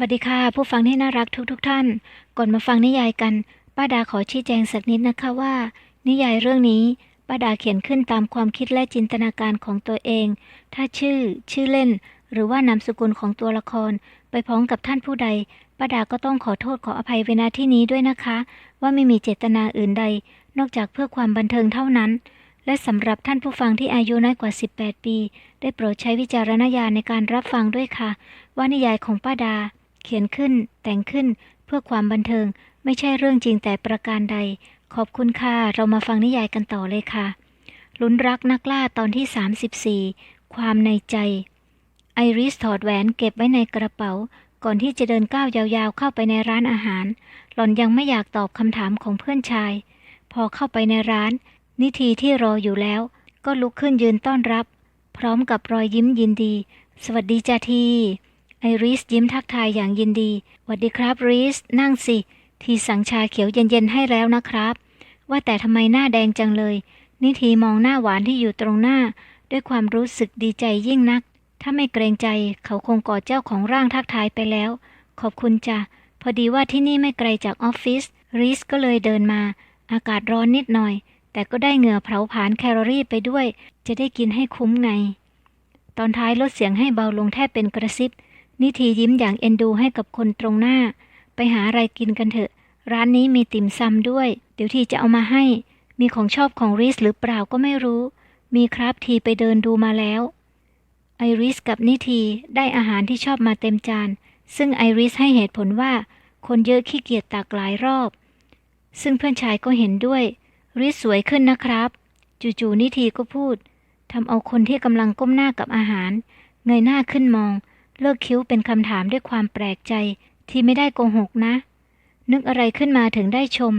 วัสดีค่ะ ผู้ฟังที่น่ารักทุกๆทท่าน ก่อนมาฟังนิยายกัน ป้าดาขอชี้แจงสักนิดนะคะว่า นิยายเรื่องนี้ ป้าดาเขียนขึ้นตามความคิดและจินตนาการของตัวเอง ถ้าชื่อ ชื่อเล่น หรือว่านามสกุลของตัวละคร ไปพ้องกับท่านผู้ใด ป้าดาก็ต้องขอโทษขออภัยเวณที่นี้ด้วยนะคะ ว่าไม่มีเจตนาอื่นใด นอกจากเพื่อความบันเทิงเท่านั้น และสำหรับท่านผู้ฟังที่อายุน้อยกว่า 18 ปี ได้โปรดใช้วิจารณญาณในการรับฟังด้วยค่ะ ว่านิยายของป้าดา เขียนขึ้น แต่งขึ้น เพื่อความบันเทิง ไม่ใช่เรื่องจริงแต่ประการใด ขอบคุณค่ะ เรามาฟังนิยายกันต่อเลยค่ะ ลุ้นรักนักล่าตอนที่ 34 ความในใจ ไอริสถอดแหวนเก็บไว้ในกระเป๋า ก่อนที่จะเดินก้าวยาวๆ เข้าไปในร้านอาหาร หล่อนยังไม่อยากตอบคำถามของเพื่อนชาย พอเข้าไปในร้าน นิทีที่รออยู่แล้ว ก็ลุกขึ้นยืนต้อนรับ พร้อมกับรอยยิ้มยินดี สวัสดีจ้าที ไอริสยิ้มทักทายอย่างยินดีหวัดดีครับริส นั่งสิ ทีสั่งชาเขียวเย็นๆให้แล้วนะครับ ว่าแต่ทำไมหน้าแดงจังเลย นิทีมองหน้าหวานที่อยู่ตรงหน้า ด้วยความรู้สึกดีใจยิ่งนัก ถ้าไม่เกรงใจเขาคงกอดเจ้าของร่างทักทายไปแล้ว ขอบคุณจ้ะ พอดีว่าที่นี่ไม่ไกลจากออฟฟิศริสก็เลยเดินมา อากาศร้อนนิดหน่อย แต่ก็ได้เหงื่อเผาผลาญแคลอรี่ไปด้วย จะได้กินให้คุ้มไง ตอนท้ายลดเสียงให้เบาลงแทบเป็นกระซิบ นิทียิ้มอย่างเอ็นดูให้กับคนตรงหน้า ไปหาอะไรกินกันเถอะ ร้านนี้มีติ่มซำด้วย เดี๋ยวทีจะเอามาให้ มีของชอบของริสหรือเปล่าก็ไม่รู้ มีครับทีไปเดินดูมาแล้ว ไอริสกับนิทีได้อาหารที่ชอบมาเต็มจาน ซึ่งไอริสให้เหตุผลว่า คนเยอะขี้เกียจตักหลายรอบ ซึ่งเพื่อนชายก็เห็นด้วย ริสสวยขึ้นนะครับ จู่ๆนิทีก็พูดทำเอาคนที่กำลังก้มหน้ากับอาหาร เงยหน้าขึ้นมอง เลิกคิ้วเป็นคำถามด้วยความแปลกใจที่ไม่ได้โกหกนะ นึกอะไรขึ้นมาถึงได้ชม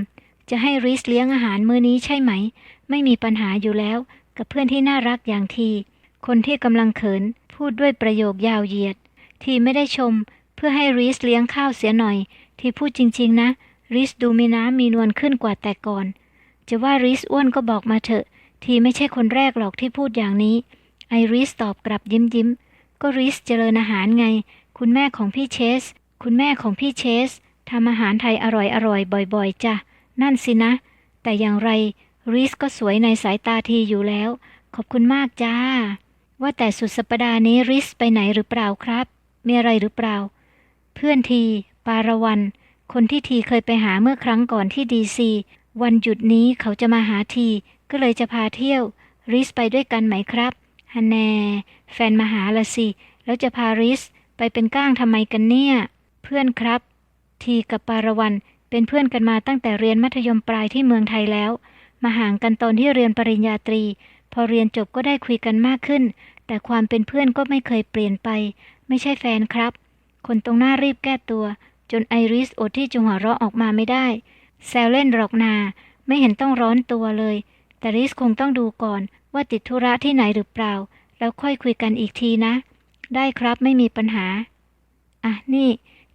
จะให้ริสเลี้ยงอาหารมื้อนี้ใช่ไหม ไม่มีปัญหาอยู่แล้ว กับเพื่อนที่น่ารักอย่างที คนที่กำลังเขิน พูดด้วยประโยคยาวเหยียด ทีไม่ได้ชม เพื่อให้ริสเลี้ยงข้าวเสียหน่อย ที่พูดจริง ๆ นะ ริสดูมีน้ำมีนวลขึ้นกว่าแต่ก่อน จะว่าริสอ้วนก็บอกมาเถอะ ทีไม่ใช่คนแรกหรอกที่พูดอย่างนี้ ไอริสตอบกลับยิ้มยิ้ม ก็ริสเจริญอาหารไง คุณแม่ของพี่เชส คุณแม่ของพี่เชสทำอาหารไทยอร่อยๆบ่อย ๆจ้ะนั่นสินะ แต่อย่างไรริสก็สวยในสายตาทีอยู่แล้ว ขอบคุณมากจ้า ว่าแต่สุดสัปดาห์นี้ริสไปไหนหรือเปล่าครับ มีอะไรหรือเปล่า เพื่อนที ปารวัน คนที่ทีเคยไปหาเมื่อครั้งก่อนที่ดีซีวันหยุดนี้เขาจะมาหาที ก็เลยจะพาเที่ยวริสไปด้วยกันไหมครับ ฮันแน่แฟนมาหาละสิ แล้วจะพาริสไปเป็นก้างทำไมกันเนี่ย เพื่อนครับ ทีกับปารวันเป็นเพื่อนกันมาตั้งแต่เรียนมัธยมปลายที่เมืองไทยแล้ว มาห่างกันตอนที่เรียนปริญญาตรี พอเรียนจบก็ได้คุยกันมากขึ้น แต่ความเป็นเพื่อนก็ไม่เคยเปลี่ยนไป ไม่ใช่แฟนครับ คนตรงหน้ารีบแก้ตัว จนไอริสอดที่จะหัวเราะออกมาไม่ได้ แซวเล่นหรอกนา ไม่เห็นต้องร้อนตัวเลย แต่ริสคงต้องดูก่อน ว่าติดธุระที่ไหนหรือเปล่า แล้วค่อยคุยกันอีกทีนะ ได้ครับไม่มีปัญหา อะนี่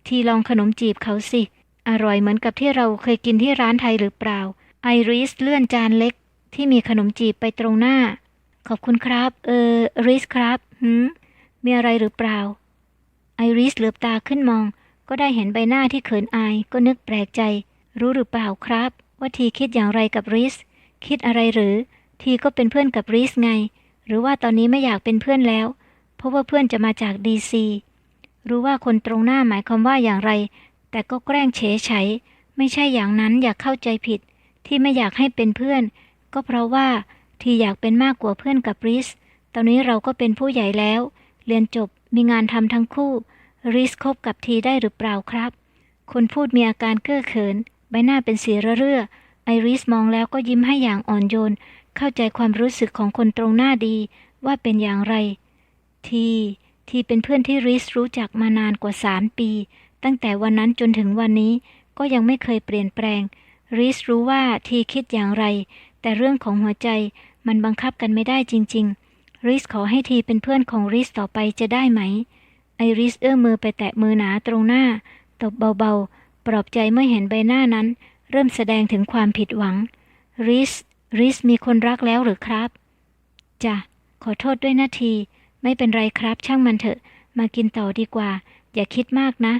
ทีลองขนมจีบเขาสิ อร่อยเหมือนกับที่เราเคยกินที่ร้านไทยหรือเปล่า ไอริสเลื่อนจานเล็ก ที่มีขนมจีบไปตรงหน้า ขอบคุณครับ เออริสครับหืมมีอะไรหรือเปล่า ไอริสเหลือบตาขึ้นมอง ก็ได้เห็นใบหน้าที่เขินอายก็นึกแปลกใจ รู้หรือเปล่าครับ ว่าทีคิดอย่างไรกับริส คิดอะไรหรือ ทีก็เป็นเพื่อนกับริสไง หรือว่าตอนนี้ไม่อยากเป็นเพื่อนแล้ว เพราะว่าเพื่อนจะมาจากดีซีรู้ว่าคนตรงหน้าหมายความว่าอย่างไร แต่ก็แกล้งเฉยเฉยไม่ใช่อย่างนั้นอยากเข้าใจผิด ที่ไม่อยากให้เป็นเพื่อน ก็เพราะว่าทีอยากเป็นมากกว่าเพื่อนกับริส ตอนนี้เราก็เป็นผู้ใหญ่แล้ว เรียนจบมีงานทำทั้งคู่ริสคบกับทีได้หรือเปล่าครับ คนพูดมีอาการเก้อเขิน ใบหน้าเป็นสีระเรื่อไอริสมองแล้วก็ยิ้มให้อย่างอ่อนโยน เข้าใจความรู้สึกของคนตรงหน้าดีว่าเป็นอย่างไร ทีทีเป็นเพื่อนที่ริสรู้จักมานานกว่าสามปี ตั้งแต่วันนั้นจนถึงวันนี้ก็ยังไม่เคยเปลี่ยนแปลง ริสรู้ว่าทีคิดอย่างไร แต่เรื่องของหัวใจมันบังคับกันไม่ได้จริง ๆ ริสขอให้ทีเป็นเพื่อนของริสต่อไปจะได้ไหม ไอริสเอื้อมมือไปแตะมือหนาตรงหน้า ตบเบาๆ ปลอบใจเมื่อเห็นใบหน้านั้น เริ่มแสดงถึงความผิดหวัง ริส ริสมีคนรักแล้วหรือครับจ้ะขอโทษด้วยนะที ไม่เป็นไรครับ ช่างมันเถอะ มากินต่อดีกว่า อย่าคิดมากนะ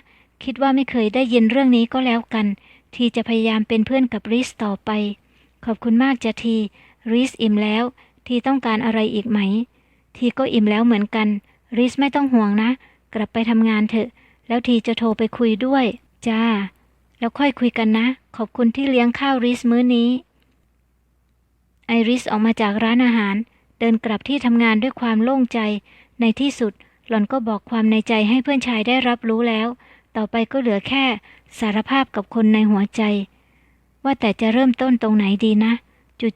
คิดว่าไม่เคยได้ยินเรื่องนี้ก็แล้วกัน ทีจะพยายามเป็นเพื่อนกับริสต่อไป ขอบคุณมากจะทีริสอิ่มแล้ว ทีต้องการอะไรอีกไหม ทีก็อิ่มแล้วเหมือนกัน ริสไม่ต้องห่วงนะ กลับไปทำงานเถอะ แล้วทีจะโทรไปคุยด้วย จ้า แล้วค่อยคุยกันนะ ขอบคุณที่เลี้ยงข้าวริสมื้อนี้ ไอริสออกมาจากร้านอาหาร เดินกลับที่ทำงานด้วยความโล่งใจ ในที่สุด หล่อนก็บอกความในใจให้เพื่อนชายได้รับรู้แล้ว ต่อไปก็เหลือแค่สารภาพกับคนในหัวใจ ว่าแต่จะเริ่มต้นตรงไหนดีนะ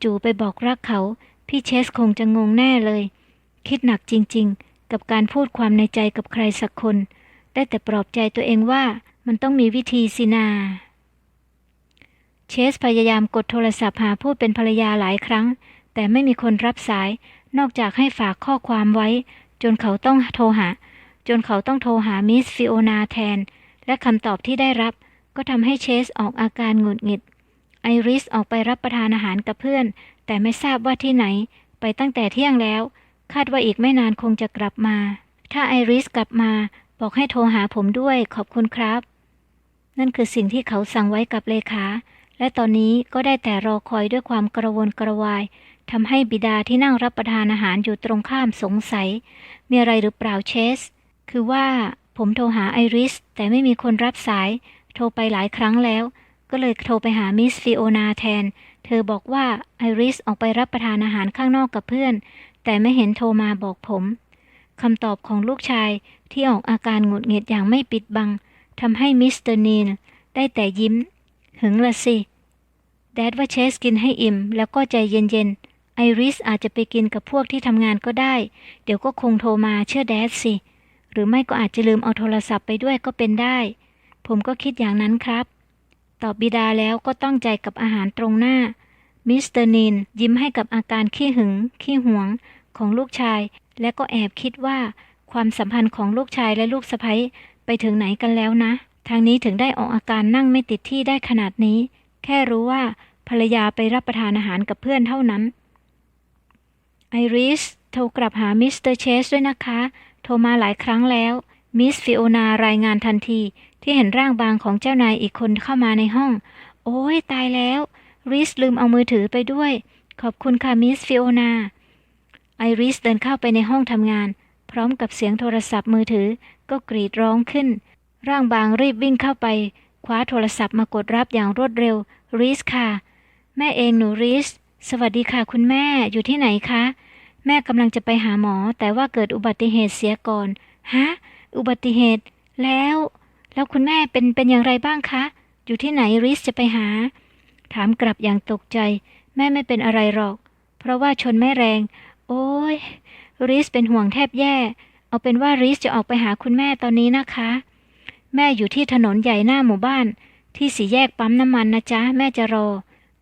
จู่ๆไปบอกรักเขา พี่เชสคงจะงงแน่เลย คิดหนักจริงๆ กับการพูดความในใจกับใครสักคน ได้แต่ปลอบใจตัวเองว่ามันต้องมีวิธีสินา เชสพยายามกดโทรศัพท์หาผู้เป็นภรรยาหลายครั้ง แต่ไม่มีคนรับสาย นอกจากให้ฝากข้อความไว้ จนเขาต้องโทรหา จนเขาต้องโทรหามิสฟิโอนาแทน และคำตอบที่ได้รับ ก็ทำให้เชสออกอาการหงุดหงิด ไอริสออกไปรับประทานอาหารกับเพื่อน แต่ไม่ทราบว่าที่ไหน ไปตั้งแต่เที่ยงแล้ว คาดว่าอีกไม่นานคงจะกลับมา ถ้าไอริสกลับมา บอกให้โทรหาผมด้วยขอบคุณครับ นั่นคือสิ่งที่เขาสั่งไว้กับเลขา และตอนนี้ก็ได้แต่รอคอยด้วยความกระวนกระวายทำให้บิดาที่นั่งรับประทานอาหารอยู่ตรงข้ามสงสัย มีอะไรหรือเปล่าเชส คือว่าผมโทรหาไอริส แต่ไม่มีคนรับสาย โทรไปหลายครั้งแล้ว ก็เลยโทรไปหามิสฟิโอนาแทน เธอบอกว่าไอริสออกไปรับประทานอาหารข้างนอกกับเพื่อน แต่ไม่เห็นโทรมาบอกผมคำตอบของลูกชายที่ออกอาการหงุดหงิดอย่างไม่ปิดบังทำให้มิสเตอร์นีนได้แต่ยิ้ม หึงละสิ แดดว่าเชสกินให้อิ่ม แล้วก็ใจเย็นๆ ไอริสอาจจะไปกินกับพวกที่ทำงานก็ได้ เดี๋ยวก็คงโทรมาเชื่อแดดสิ หรือไม่ก็อาจจะลืมเอาโทรศัพท์ไปด้วยก็เป็นได้ ผมก็คิดอย่างนั้นครับ ตอบบิดาแล้วก็ต้องใจกับอาหารตรงหน้า มิสเตอร์นีนยิ้มให้กับอาการขี้หึง ขี้หวงของลูกชาย และก็แอบคิดว่าความสัมพันธ์ของลูกชายและลูกสะใภ้ไปถึงไหนกันแล้วนะ ทางนี้ถึงได้ออกอาการนั่งไม่ติดที่ได้ขนาดนี้ แค่รู้ว่าภรรยาไปรับประทานอาหารกับเพื่อนเท่านั้น ไอริสโทรกลับหามิสเตอร์เชสด้วยนะคะ โทรมาหลายครั้งแล้ว มิสฟิโอนารายงานทันทีที่เห็นร่างบางของเจ้านายอีกคนเข้ามาในห้อง โอ้ยตายแล้วริสลืมเอามือถือไปด้วย ขอบคุณค่ะมิสฟิโอนา ไอริสเดินเข้าไปในห้องทำงาน พร้อมกับเสียงโทรศัพท์มือถือก็กรีดร้องขึ้น ร่างบางรีบวิ่งเข้าไป คว้าโทรศัพท์มากดรับอย่างรวดเร็ว ริสค่ะ แม่เองหนูริส สวัสดีค่ะคุณแม่อยู่ที่ไหนคะ แม่กำลังจะไปหาหมอ แต่ว่าเกิดอุบัติเหตุเสียก่อน ฮะ อุบัติเหตุ แล้ว แล้วคุณแม่เป็นเป็นอย่างไรบ้างคะ อยู่ที่ไหนริสจะไปหา ถามกลับอย่างตกใจ แม่ไม่เป็นอะไรหรอก เพราะว่าชนไม่แรง โอ้ยริสเป็นห่วงแทบแย่ เอาเป็นว่าริสจะออกไปหาคุณแม่ตอนนี้นะคะ แม่อยู่ที่ถนนใหญ่หน้าหมู่บ้าน ที่สี่แยกปั๊มน้ำมันนะจ๊ะ แม่จะรอ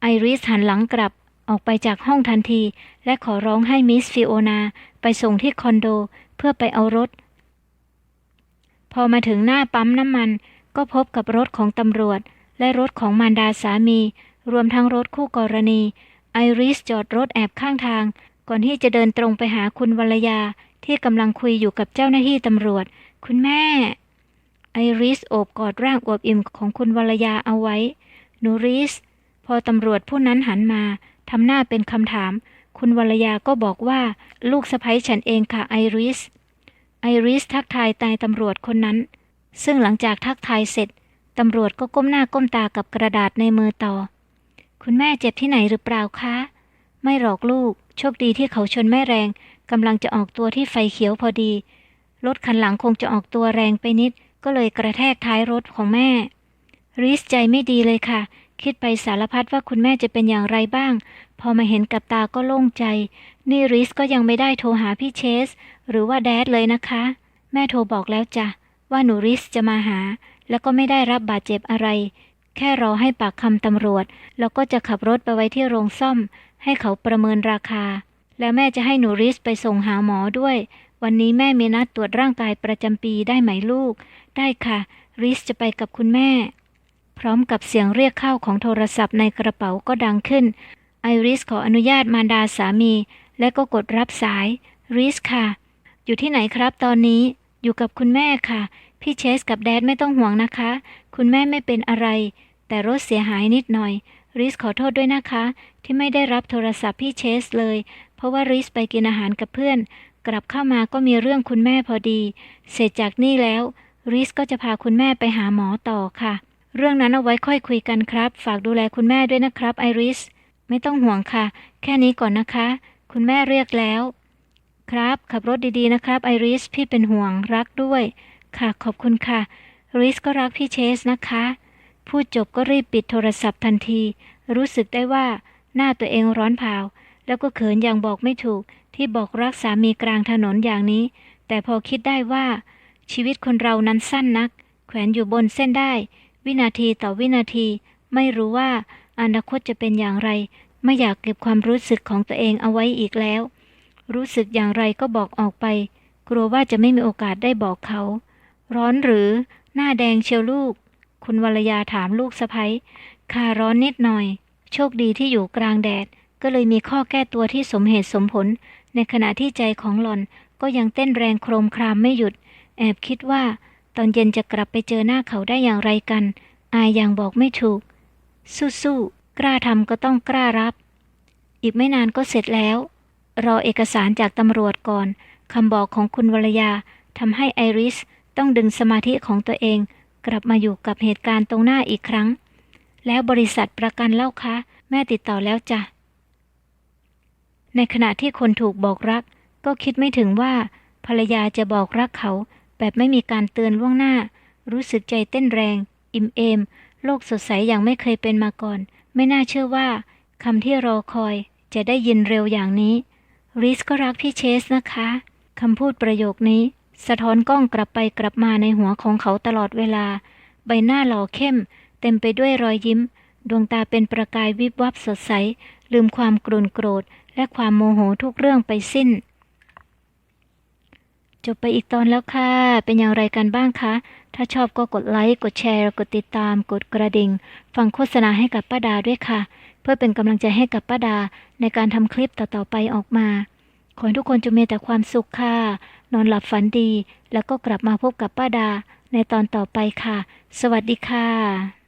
ไอริสหันหลังกลับออกไปจากห้องทันที และขอร้องให้มิสฟิโอนาไปส่งที่คอนโดเพื่อไปเอารถ พอมาถึงหน้าปั๊มน้ำมัน ก็พบกับรถของตำรวจ และรถของมารดาสามี รวมทั้งรถคู่กรณี ไอริสจอดรถแอบข้างทาง ก่อนที่จะเดินตรงไปหาคุณวรยาที่กำลังคุยอยู่กับเจ้าหน้าที่ตำรวจ คุณแม่ ไอริสโอบกอดร่างอวบอิ่มของคุณวรยาเอาไว้ หนูริส พอตำรวจผู้นั้นหันมาทำหน้าเป็นคำถาม คุณวรยาก็บอกว่า ลูกสะใภ้ฉันเองค่ะไอริส ไอริสทักทายตายตำรวจคนนั้น ซึ่งหลังจากทักทายเสร็จตำรวจก็ก้มหน้าก้มตากับกระดาษในมือต่อ คุณแม่เจ็บที่ไหนหรือเปล่าคะ ไม่หรอกลูก โชคดีที่เขาชนไม่แรงกำลังจะออกตัวที่ไฟเขียวพอดี รถคันหลังคงจะออกตัวแรงไปนิด ก็เลยกระแทกท้ายรถของแม่ ริสใจไม่ดีเลยค่ะ คิดไปสารพัดว่าคุณแม่จะเป็นอย่างไรบ้าง พอมาเห็นกับตาก็โล่งใจ นี่ริสก็ยังไม่ได้โทรหาพี่เชส หรือว่าแดดเลยนะคะ แม่โทรบอกแล้วจ้ะว่าหนูริสจะมาหา แล้วก็ไม่ได้รับบาดเจ็บอะไร แค่รอให้ปากคำตำรวจ แล้วก็จะขับรถไปไว้ที่โรงซ่อม ให้เขาประเมินราคา แล้วแม่จะให้หนูริสไปส่งหาหมอด้วย วันนี้แม่มีนัดตรวจร่างกายประจำปีได้ไหมลูก ได้ค่ะ ริสจะไปกับคุณแม่ พร้อมกับเสียงเรียกเข้าของโทรศัพท์ในกระเป๋าก็ดังขึ้น ไอริสขออนุญาตมารดาสามี และก็กดรับสาย ริสค่ะ อยู่ที่ไหนครับตอนนี้ อยู่กับคุณแม่ค่ะ พี่เชสกับแดดไม่ต้องห่วงนะคะ คุณแม่ไม่เป็นอะไร แต่รถเสียหายนิดหน่อย ริสขอโทษด้วยนะคะ ที่ไม่ได้รับโทรศัพท์พี่เชสเลย เพราะว่าริสไปกินอาหารกับเพื่อน กลับเข้ามาก็มีเรื่องคุณแม่พอดี เสร็จจากนี่แล้ว ริสก็จะพาคุณแม่ไปหาหมอต่อค่ะ เรื่องนั้นเอาไว้ค่อยคุยกันครับ ฝากดูแลคุณแม่ด้วยนะครับไอริส ไม่ต้องห่วงค่ะ แค่นี้ก่อนนะคะ คุณแม่เรียกแล้ว ครับขับรถดีๆนะครับไอริสพี่เป็นห่วงรักด้วย ค่ะขอบคุณค่ะ ริสก็รักพี่เชสนะคะ พูดจบก็รีบปิดโทรศัพท์ทันที รู้สึกได้ว่าหน้าตัวเองร้อนเผาแล้วก็เขินอย่างบอกไม่ถูกที่บอกรักสามีกลางถนนอย่างนี้ แต่พอคิดได้ว่า ชีวิตคนเรานั้นสั้นนัก แขวนอยู่บนเส้นได้ วินาทีต่อวินาที ไม่รู้ว่าอนาคตจะเป็นอย่างไร ไม่อยากเก็บความรู้สึกของตัวเองเอาไว้อีกแล้ว รู้สึกอย่างไรก็บอกออกไป กลัวว่าจะไม่มีโอกาสได้บอกเขา ร้อนหรือหน้าแดงเชียวลูก คุณวรยาถามลูกสะพ้ยคาร้อนนิดหน่อย โชคดีที่อยู่กลางแดด ก็เลยมีข้อแก้ตัวที่สมเหตุสมผล ในขณะที่ใจของหล่อนก็ยังเต้นแรงโครมครามไม่หยุด แอบคิดว่า ตอนเย็นจะกลับไปเจอหน้าเขาได้อย่างไรกัน อายอย่างบอกไม่ถูก สู้ๆ กล้าทำก็ต้องกล้ารับ อีกไม่นานก็เสร็จแล้ว รอเอกสารจากตำรวจก่อนคำบอกของคุณวรยาทำให้ไอริสต้องดึงสมาธิของตัวเอง กลับมาอยู่กับเหตุการณ์ตรงหน้าอีกครั้ง แล้วบริษัทประกันเล่าคะ แม่ติดต่อแล้วจ้ะ ในขณะที่คนถูกบอกรัก ก็คิดไม่ถึงว่าภรรยาจะบอกรักเขา แบบไม่มีการเตือนล่วงหน้า รู้สึกใจเต้นแรง อิ่มเอม โลกสดใสอย่างไม่เคยเป็นมาก่อน ไม่น่าเชื่อว่าคำที่รอคอยจะได้ยินเร็วอย่างนี้ริสก็รักพี่เชสนะคะคำพูดประโยคนี้ สะท้อนกล้องกลับไปกลับมาในหัวของเขาตลอดเวลา ใบหน้าหล่อเข้ม เต็มไปด้วยรอยยิ้ม ดวงตาเป็นประกายวิบวับสดใส ลืมความกรุนโกรธ และความโมโหทุกเรื่องไปสิ้น จบไปอีกตอนแล้วค่ะ เป็นอย่างไรกันบ้างคะ ถ้าชอบก็กดไลค์ กดแชร์ กดติดตาม กดกระดิ่ง ฟังโฆษณาให้กับป้าดาด้วยค่ะ เพื่อเป็นกำลังใจให้กับป้าดา ในการทำคลิปต่อๆไปออกมา ขอให้ทุกคนจงมีแต่ความสุขค่ะ นอนหลับฝันดี แล้วก็กลับมาพบกับป้าดา ในตอนต่อไปค่ะ สวัสดีค่ะ